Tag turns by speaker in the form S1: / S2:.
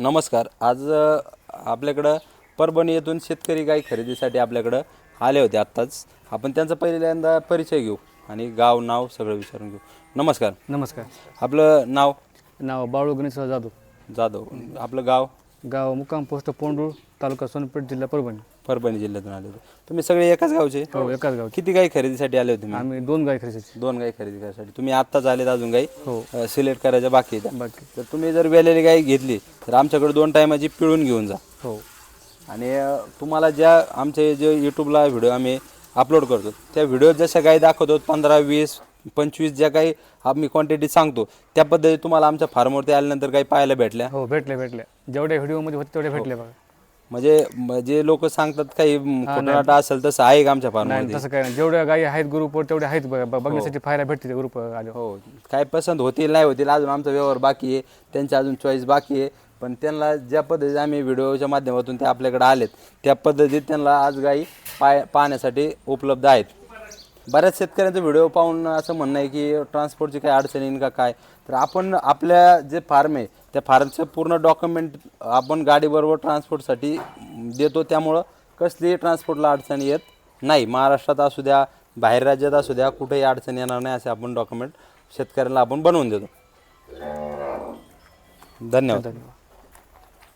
S1: नमस्कार. आज आपल्याकडं परभणी येथून शेतकरी गाई खरेदीसाठी आपल्याकडं आले होते आत्ताच. आपण त्यांचा पहिल्यांदा परिचय घेऊ आणि गाव नाव सगळं विचारून घेऊ. नमस्कार.
S2: नमस्कार.
S1: आपलं नाव?
S2: नाव बाळू गणेशराव जाधव.
S1: जाधव. आपलं गाव?
S2: गाव मुक्काम पोस्ट पोंडूळ तालुका सोनपेठ जिल्हा परभणी.
S1: परभणी जिल्ह्यातून आले होते. तुम्ही सगळे एकाच गावचे?
S2: हो एकाच गावचे.
S1: किती गाई खरेदीसाठी आले होते तुम्ही?
S2: आम्ही दोन गाय खरेदीची
S1: दोन गाई खरेदी करायसाठी तुम्ही आत्ताच आलेत अजून गाई.
S2: हो.
S1: सिलेक्ट करायच्या बाकी आहेत.
S2: बाकी.
S1: तर तुम्ही जर वेलेली गाई घेतली तर आमच्याकडे दोन टायमाची पिळून घेऊन जा.
S2: हो.
S1: आणि अ, तुम्हाला ज्या आमचे जे यूट्यूबला व्हिडिओ आम्ही अपलोड करतो त्या व्हिडिओ जशा काही दाखवतो पंधरा वीस पंचवीस ज्या काही आम्ही क्वांटिटी सांगतो त्या पद्धती तुम्हाला आमच्या फार्मवरती आल्यानंतर काही पाहायला भेटल्या?
S2: हो भेटले भेटले जेवढ्या व्हिडिओमध्ये होते तेवढे भेटले बघा.
S1: म्हणजे म, जे लोक सांगतात काही खोटाटा असेल तसं आहे का आमच्या
S2: नाही
S1: फार्ममध्ये
S2: तसं नाही. जेवढ्या गायी आहेत ग्रुपवर तेवढे आहेत बघा बघण्यासाठी पाहायला भेटते ग्रुप आले
S1: हो. काय पसंत होतील नाही होतील अजून आमचा व्यवहार बाकी आहे. त्यांची अजून चॉईस बाकी आहे. पण त्यांना ज्या पद्धतीने आम्ही व्हिडिओच्या माध्यमातून ते आपल्याकडे आलेत त्या पद्धतीत त्यांना आज गाई पाय पाहण्यासाठी उपलब्ध आहेत. बऱ्याच शेतकऱ्यांचा व्हिडिओ पाहून असं म्हणणं आहे की ट्रान्सपोर्टची काही अडचण येईल का काय? तर आपण आपल्या जे फार्म आहे त्या फार्मचं पूर्ण डॉक्युमेंट आपण गाडीबरोबर ट्रान्सपोर्टसाठी देतो. त्यामुळं कसलीही ट्रान्सपोर्टला अडचण येत नाही. महाराष्ट्रात असू द्या बाहेर राज्यात असू द्या कुठेही अडचण येणार नाही असे आपण डॉक्युमेंट शेतकऱ्यांना आपण बनवून देतो. धन्यवाद.
S2: धन्यवाद.